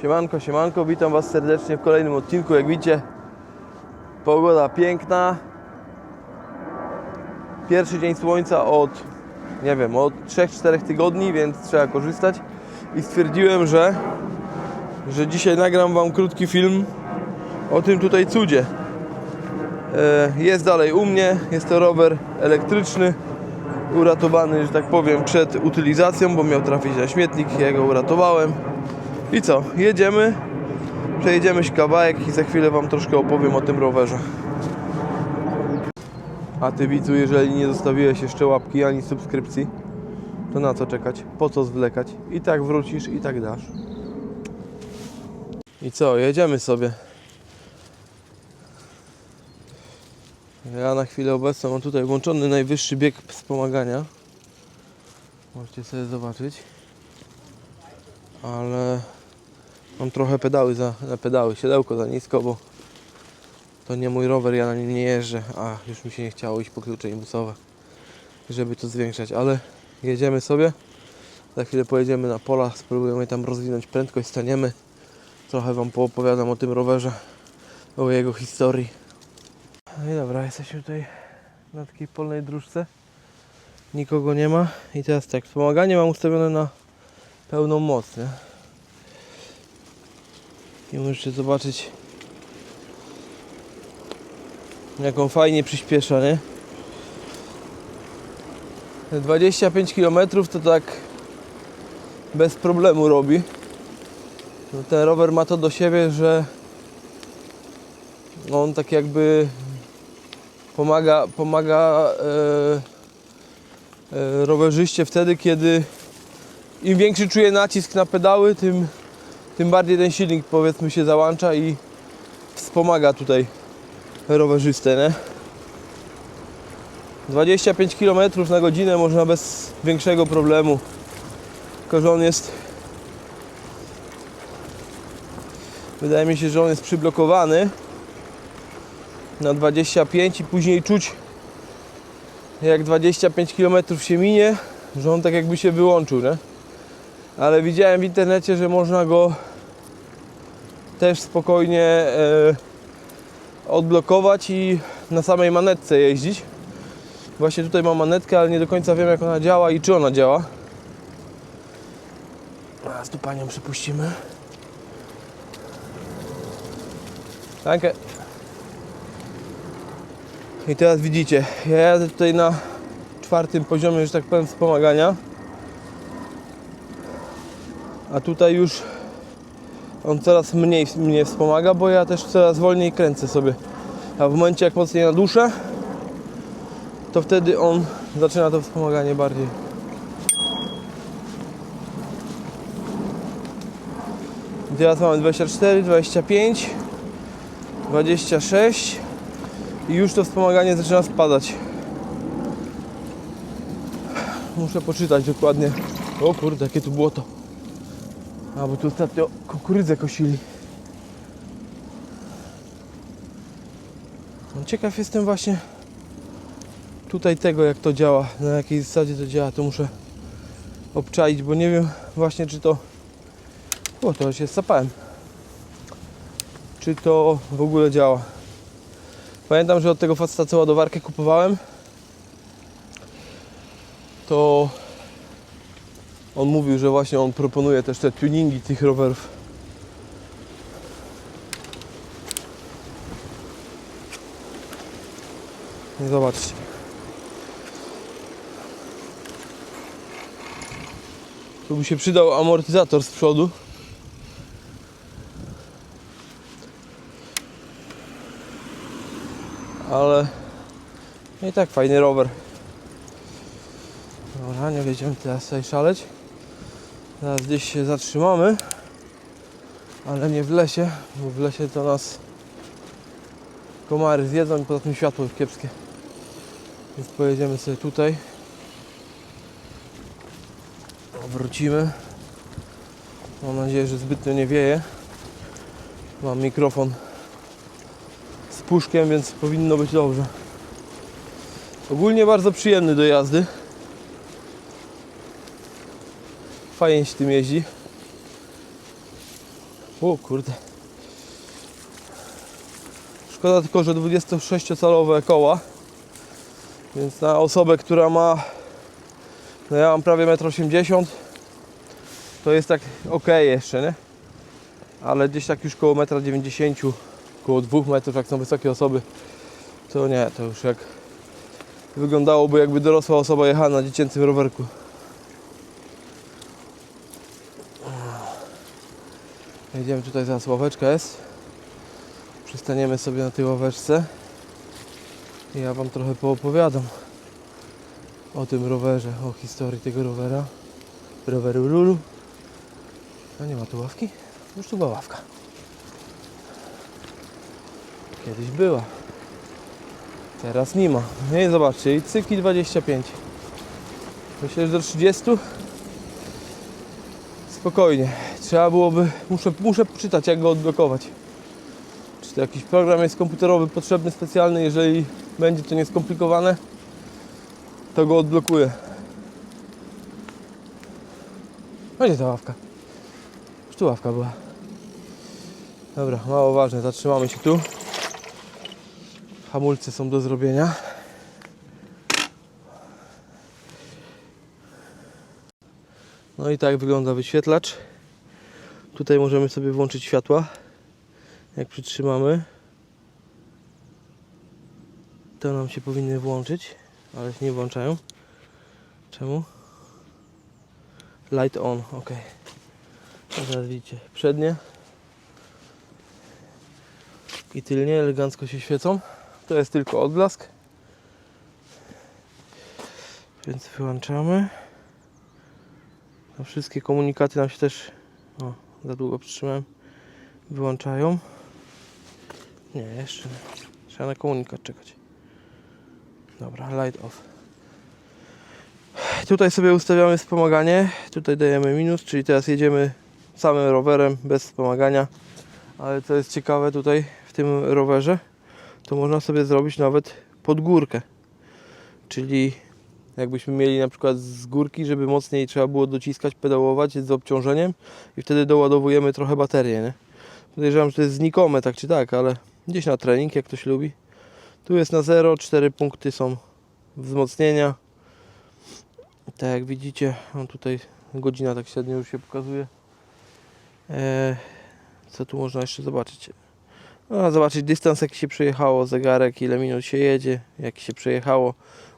Siemanko, siemanko, witam Was serdecznie w kolejnym odcinku. Jak widzicie, pogoda piękna. Pierwszy dzień słońca od, nie wiem, od 3-4 tygodni, więc trzeba korzystać. I stwierdziłem, że, że dzisiaj nagram Wam krótki film o tym tutaj cudzie. E, Jest dalej u mnie, jest to rower elektryczny, uratowany, że tak powiem, przed utylizacją, bo miał trafić na śmietnik, ja go uratowałem. I co? Jedziemy, przejedziemy się kawałek i za chwilę Wam troszkę opowiem o tym rowerze. A Ty widzu, jeżeli nie zostawiłeś jeszcze łapki ani subskrypcji, to na co czekać? Po co zwlekać? I tak wrócisz, i tak dasz. I co? Jedziemy sobie. Ja na chwilę obecną mam tutaj włączony najwyższy bieg wspomagania. Możecie sobie zobaczyć. Ale mam trochę pedały za na pedały, siodełko za nisko, bo to nie mój rower, ja na nim nie jeżdżę, a już mi się nie chciało iść po klucze imbusowe, żeby to zwiększać, ale jedziemy sobie. Za chwilę pojedziemy na pola, spróbujemy tam rozwinąć prędkość, staniemy. Trochę Wam poopowiadam o tym rowerze, o jego historii. No i dobra, jesteśmy tutaj na takiej polnej dróżce. Nikogo nie ma. I teraz tak, wspomaganie mam ustawione na pełną moc, nie? I możecie zobaczyć jaką fajnie przyspiesza, nie? Te 25 km to tak bez problemu robi. No ten rower ma to do siebie, że on tak jakby pomaga, pomaga e, e, rowerzyście wtedy, kiedy im większy czuje nacisk na pedały, tym, tym bardziej ten silnik powiedzmy się załącza i wspomaga tutaj rowerzystę, nie? 25 km na godzinę można bez większego problemu. Tylko, że on jest wydaje mi się, że on jest przyblokowany na 25 i później czuć jak 25 km się minie, że on tak jakby się wyłączył, nie? Ale widziałem w internecie, że można go też spokojnie e, odblokować i na samej manetce jeździć. Właśnie tutaj mam manetkę, ale nie do końca wiem jak ona działa i czy ona działa. Teraz tu panią przypuścimy. Danke. I teraz widzicie, ja jadę tutaj na czwartym poziomie, że tak powiem, wspomagania. A tutaj już on coraz mniej mnie wspomaga, bo ja też coraz wolniej kręcę sobie. A w momencie jak mocniej naduszę, to wtedy on zaczyna to wspomaganie bardziej. Teraz mamy 24, 25, 26 i już to wspomaganie zaczyna spadać. Muszę poczytać dokładnie. O kurde, jakie tu było to. A bo tu ostatnio kukurydzę kosili. No, ciekaw jestem właśnie tutaj tego jak to działa, na jakiej zasadzie to działa, to muszę obczaić, bo nie wiem właśnie czy to... O, to się sapałem. Czy to w ogóle działa. Pamiętam, że od tego faceta co ładowarkę kupowałem, to on mówił, że właśnie on proponuje też te tuningi tych rowerów. I zobaczcie. Tu by się przydał amortyzator z przodu. Ale no i tak fajny rower. Dobra, nie będziemy teraz tutaj szaleć. Teraz gdzieś się zatrzymamy, ale nie w lesie, bo w lesie to nas komary zjedzą i poza tym światło jest kiepskie. Więc pojedziemy sobie tutaj. Wrócimy. Mam nadzieję, że zbytnio nie wieje. Mam mikrofon z puszkiem, więc powinno być dobrze. Ogólnie bardzo przyjemny do jazdy. Fajnie się tym jeździ. O kurde. Szkoda tylko, że 26-calowe koła. Więc na osobę, która ma. No ja mam prawie 1,80 m. To jest tak ok jeszcze, nie? Ale gdzieś tak już koło 1,90 m, koło 2 metrów, jak są wysokie osoby, to nie, to już jak wyglądałoby jakby dorosła osoba jechała na dziecięcym rowerku. Jedziemy tutaj, zaraz ławeczka jest. Przystaniemy sobie na tej ławeczce. I ja Wam trochę poopowiadam o tym rowerze, o historii tego rowera. Roweru Lulu. A nie ma tu ławki? Już tu była ławka. Kiedyś była. Teraz nie ma. No i zobaczcie, i cyki 25. Myślę, że do 30 spokojnie. Trzeba byłoby, muszę, muszę poczytać jak go odblokować. Czy to jakiś program jest komputerowy potrzebny specjalny, jeżeli będzie to nieskomplikowane, to go odblokuję. Gdzie ta ławka? Już tu ławka była. Dobra, mało ważne, zatrzymamy się tu. Hamulce są do zrobienia. No i tak wygląda wyświetlacz. Tutaj możemy sobie włączyć światła. Jak przytrzymamy, to nam się powinny włączyć, ale się nie włączają. Czemu? Light on, ok. Teraz widzicie, przednie i tylnie elegancko się świecą. To jest tylko odblask. Więc wyłączamy. No wszystkie komunikaty nam się też o, za długo przytrzymałem. Wyłączają. Nie, jeszcze nie. Trzeba na komunikat czekać. Dobra, light off. Tutaj sobie ustawiamy wspomaganie. Tutaj dajemy minus, czyli teraz jedziemy samym rowerem bez wspomagania. Ale co jest ciekawe tutaj w tym rowerze, to można sobie zrobić nawet pod górkę. Czyli jakbyśmy mieli na przykład z górki, żeby mocniej trzeba było dociskać, pedałować z obciążeniem i wtedy doładowujemy trochę baterię, nie? Podejrzewam, że to jest znikome, tak czy tak, ale gdzieś na trening, jak ktoś lubi. Tu jest na 0, 4 punkty są wzmocnienia. Tak jak widzicie, no tutaj godzina tak średnio już się pokazuje. Eee, co tu można jeszcze zobaczyć? No, zobaczyć dystans jaki się przejechało, zegarek, ile minut się jedzie, jak się przejechało.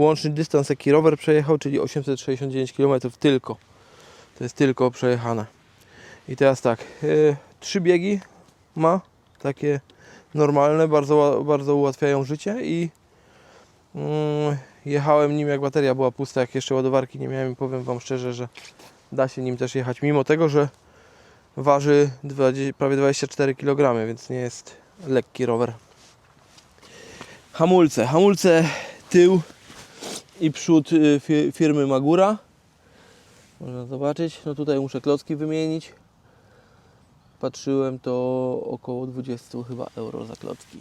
Łączny dystans jaki rower przejechał, czyli 869 km tylko. To jest tylko przejechane. I teraz tak, yy, trzy biegi ma, takie normalne, bardzo, bardzo ułatwiają życie i mm, jechałem nim jak bateria była pusta, jak jeszcze ładowarki nie miałem powiem Wam szczerze, że da się nim też jechać, mimo tego, że waży 20, prawie 24 kg, więc nie jest lekki rower. Hamulce, hamulce tył i przód y, fi- firmy Magura. Można zobaczyć. No tutaj muszę klocki wymienić. Patrzyłem to około 20 chyba euro za klocki.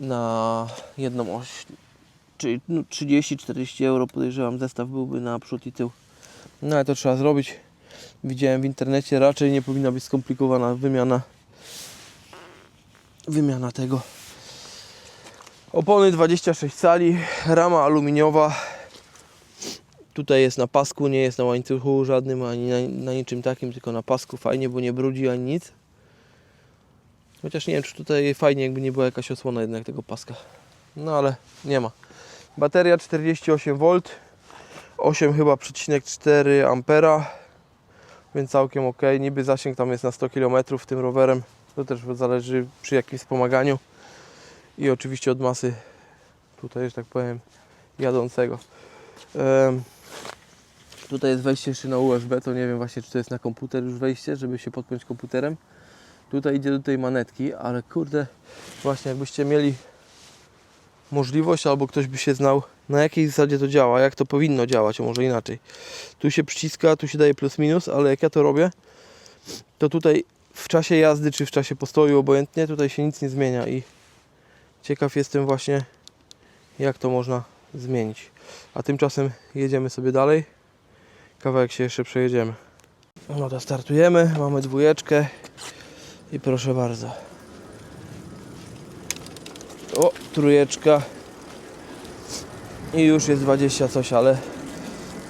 Na jedną oś. Czyli no 30-40 euro podejrzewam zestaw byłby na przód i tył. No ale to trzeba zrobić. Widziałem w internecie, raczej nie powinna być skomplikowana wymiana wymiana tego. Opony 26 cali, rama aluminiowa. Tutaj jest na pasku, nie jest na łańcuchu żadnym, ani na, na niczym takim, tylko na pasku. Fajnie, bo nie brudzi ani nic. Chociaż nie wiem, czy tutaj fajnie, jakby nie była jakaś osłona jednak tego paska. No ale nie ma. Bateria 48V, 8 chyba przecinek 4 ampera, więc całkiem ok. Niby zasięg tam jest na 100 km tym rowerem. To też zależy przy jakim wspomaganiu i oczywiście od masy tutaj, że tak powiem, jadącego. Em, tutaj jest wejście jeszcze na USB, to nie wiem właśnie, czy to jest na komputer już wejście, żeby się podpiąć komputerem. Tutaj idzie do tej manetki, ale kurde, właśnie jakbyście mieli możliwość, albo ktoś by się znał, na jakiej zasadzie to działa, jak to powinno działać, a może inaczej. Tu się przyciska, tu się daje plus minus, ale jak ja to robię, to tutaj w czasie jazdy, czy w czasie postoju, obojętnie, tutaj się nic nie zmienia i ciekaw jestem właśnie, jak to można zmienić. A tymczasem jedziemy sobie dalej. Kawałek się jeszcze przejedziemy. No to startujemy, mamy dwójeczkę. I proszę bardzo. O, trójeczka. I już jest 20 coś, ale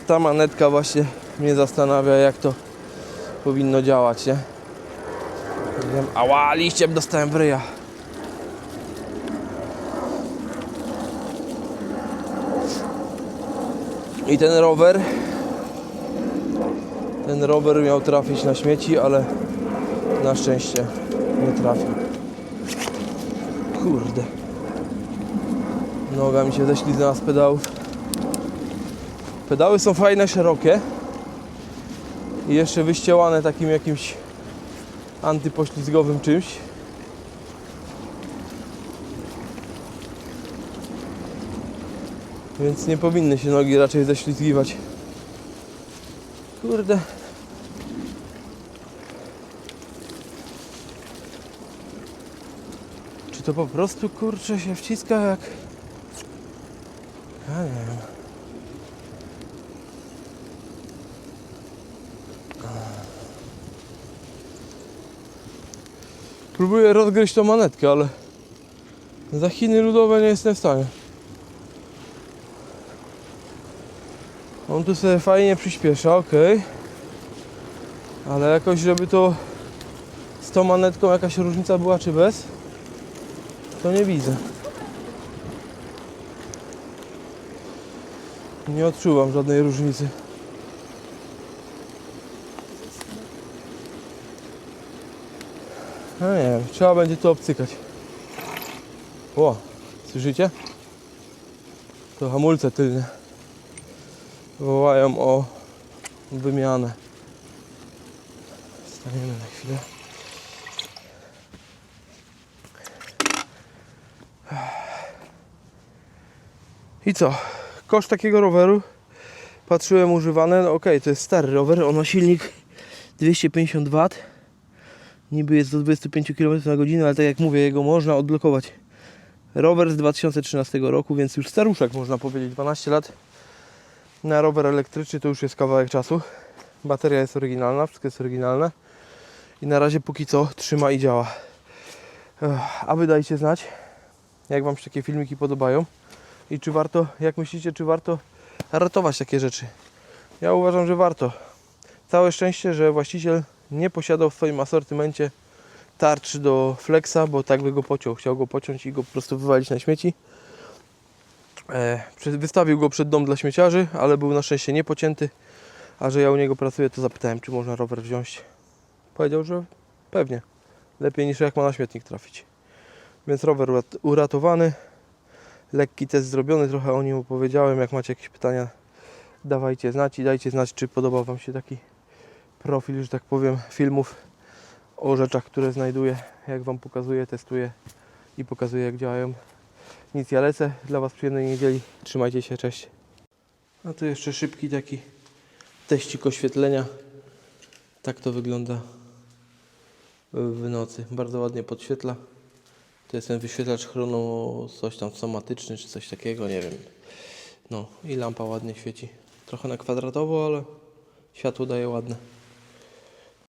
ta manetka właśnie mnie zastanawia, jak to powinno działać, nie? Wiem. Ała, liściem dostałem w. I ten rower ten rower miał trafić na śmieci, ale na szczęście nie trafił. Kurde. Noga mi się ześliznęła z pedałów. Pedały są fajne, szerokie. I jeszcze wyścielane takim jakimś antypoślizgowym czymś. Więc nie powinny się nogi raczej ześlizgiwać. Kurde. Czy to po prostu kurczę się wciska jak. Ja nie wiem. Próbuję rozgryźć tą manetkę, ale za Chiny ludowe nie jestem w stanie. On tu sobie fajnie przyspiesza, ok. Ale jakoś, żeby to z tą manetką jakaś różnica była, czy bez, to nie widzę. Nie odczuwam żadnej różnicy. No nie wiem, trzeba będzie to obcykać. O, słyszycie? To hamulce tylne wołają o wymianę. Staniemy na chwilę. I co? Koszt takiego roweru patrzyłem używane. No okej, to jest stary rower. On ma silnik 250 W. Niby jest do 25 km na godzinę, ale tak jak mówię, jego można odblokować. Rower z 2013 roku, więc już staruszek można powiedzieć, 12 lat na rower elektryczny to już jest kawałek czasu. Bateria jest oryginalna, wszystko jest oryginalne. I na razie póki co trzyma i działa. A wy dajcie znać, jak Wam się takie filmiki podobają. I czy warto, jak myślicie, czy warto ratować takie rzeczy? Ja uważam, że warto. Całe szczęście, że właściciel nie posiadał w swoim asortymencie tarczy do flexa, bo tak by go pociął. Chciał go pociąć i go po prostu wywalić na śmieci. E, wystawił go przed dom dla śmieciarzy, ale był na szczęście niepocięty. A że ja u niego pracuję, to zapytałem, czy można rower wziąć. Powiedział, że pewnie. Lepiej niż jak ma na śmietnik trafić. Więc rower urat- uratowany. Lekki test zrobiony, trochę o nim opowiedziałem. Jak macie jakieś pytania, dawajcie znać i dajcie znać, czy podobał Wam się taki profil, że tak powiem, filmów o rzeczach, które znajduję, jak Wam pokazuję, testuję i pokazuję, jak działają. Nic, ja lecę. Dla Was przyjemnej niedzieli. Trzymajcie się, cześć. A tu jeszcze szybki taki teścik oświetlenia. Tak to wygląda w nocy. Bardzo ładnie podświetla. To jest ten wyświetlacz chrono, coś tam somatyczny, czy coś takiego, nie wiem. No i lampa ładnie świeci. Trochę na kwadratowo, ale światło daje ładne.